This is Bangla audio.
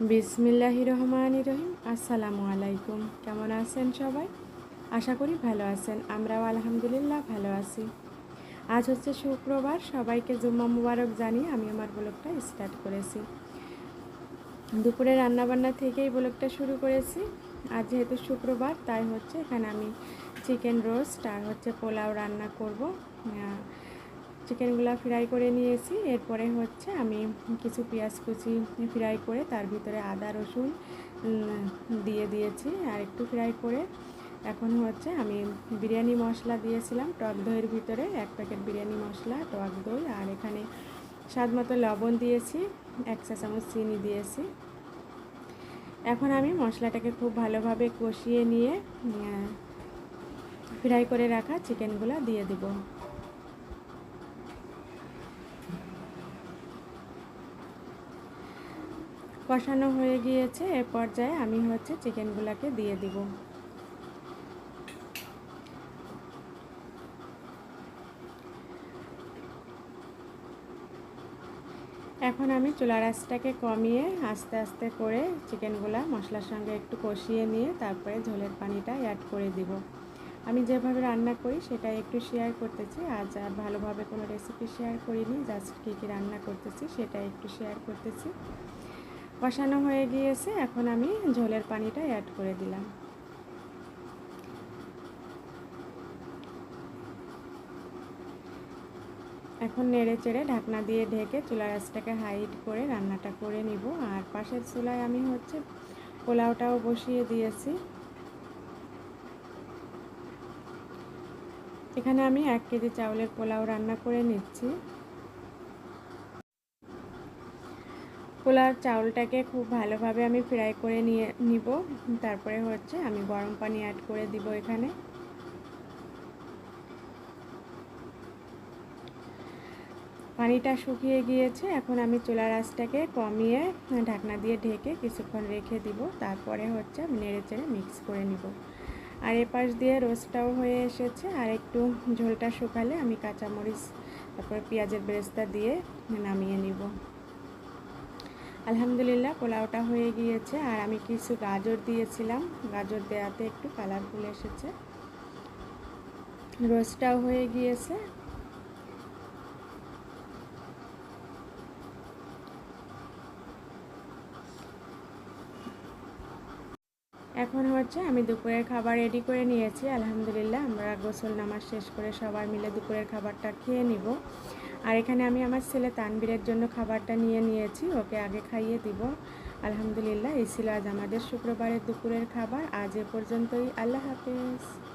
বিসমিল্লাহি রহমান রহিম। আসসালামু আলাইকুম। কেমন আছেন সবাই? আশা করি ভালো আছেন। আমরাও আলহামদুলিল্লাহ ভালো আছি। আজ হচ্ছে শুক্রবার। সবাইকে জুম্মা মুবারক জানিয়ে আমি আমার ব্লগটা স্টার্ট করেছি। দুপুরে রান্নাবান্না থেকেই ব্লগটা শুরু করেছি। আর যেহেতু শুক্রবার, তাই হচ্ছে এখানে আমি চিকেন রোস্ট আর হচ্ছে পোলাও রান্না করব। চিকেনগুলো ফ্রাই করে নিয়েছি। এরপরে হচ্ছে আমি কিছু পেঁয়াজ কুচি ফ্রাই করে তার ভিতরে আদা, রসুন দিয়ে দিয়েছি আর একটু ফ্রাই করে। এখন হচ্ছে আমি বিরিয়ানি মশলা দিয়েছিলাম টক দইয়ের ভিতরে, এক প্যাকেট বিরিয়ানি মশলা, টক দই আর এখানে স্বাদ মতো লবণ দিয়েছি, এক চা চামচ চিনি দিয়েছি। এখন আমি মশলাটাকে খুব ভালোভাবে কষিয়ে নিয়ে ফ্রাই করে রাখা চিকেনগুলো দিয়ে দিব। কষানো হয়ে গিয়েছে, এ পর্যায়ে আমি হচ্ছে চিকেনগুলোকে দিয়ে দিব। এখন আমি চুলা রাসটাকে কমিয়ে আস্তে আস্তে করে চিকেনগুলা মশলার সঙ্গে একটু কষিয়ে নিয়ে তারপরে ঝোলের পানিটা অ্যাড করে দিব। আমি যেভাবে রান্না করি সেটা একটু শেয়ার করতেছি, আজ আর ভালোভাবে কোনো রেসিপি শেয়ার করিনি জাস্ট কী কী রান্না করতেছি সেটা একটু শেয়ার করতেছি। কষানো হয়ে গিয়েছে, এখন আমি ঝোলের পানিটা অ্যাড করে দিলাম। এখন নেড়ে চেড়ে ঢাকনা দিয়ে ঢেকে চুলা গাছটাকে হাইট করে রান্নাটা করে নিব। আর পাশের চুলায় আমি হচ্ছে পোলাওটাও বসিয়ে দিয়েছি। এখানে আমি এক কেজি চাউলের পোলাও রান্না করে নিচ্ছি। পোলার চাউলটাকে খুব ভালোভাবে আমি ফ্রাই করে নিয়ে নিব। তারপরে হচ্ছে আমি গরম পানি অ্যাড করে দিব এখানে। পানিটা শুকিয়ে গিয়েছে, এখন আমি চুলার আঁচটাকে কমিয়ে ঢাকনা দিয়ে ঢেকে কিছুক্ষণ রেখে দিব। তারপরে হচ্ছে আমি নেড়ে চেড়ে মিক্স করে নিব। আর এপাশ দিয়ে রোস্টটাও হয়ে এসেছে। আর একটু ঝোলটা শুকালে আমি কাঁচামরিচ, তারপরে পেঁয়াজের বেরেস্তা দিয়ে নামিয়ে নিব। আলহামদুলিল্লাহ, পোলাওটা হয়ে গিয়েছে। আর আমি কিছু গাজর দিয়েছিলাম। গাজর দেওয়াতে একটু কালারফুল এসেছে। রোস্টটাও হয়ে গিয়েছে। এখন হচ্ছে আমি দুপুরের খাবার রেডি করে নিয়েছি। আলহামদুলিল্লাহ, আমরা গোসল নামাজ শেষ করে সবাই মিলে দুপুরের খাবারটা খেয়ে নিব। আর এখানে আমি আমার ছেলে তানবীরের জন্য খাবারটা নিয়ে নিয়েছি, ওকে আগে খাইয়ে দিব। আলহামদুলিল্লাহ, এই ছিল আজ আমাদের শুক্রবারের দুপুরের খাবার। আজ এ পর্যন্তই, আল্লাহ হাফেজ।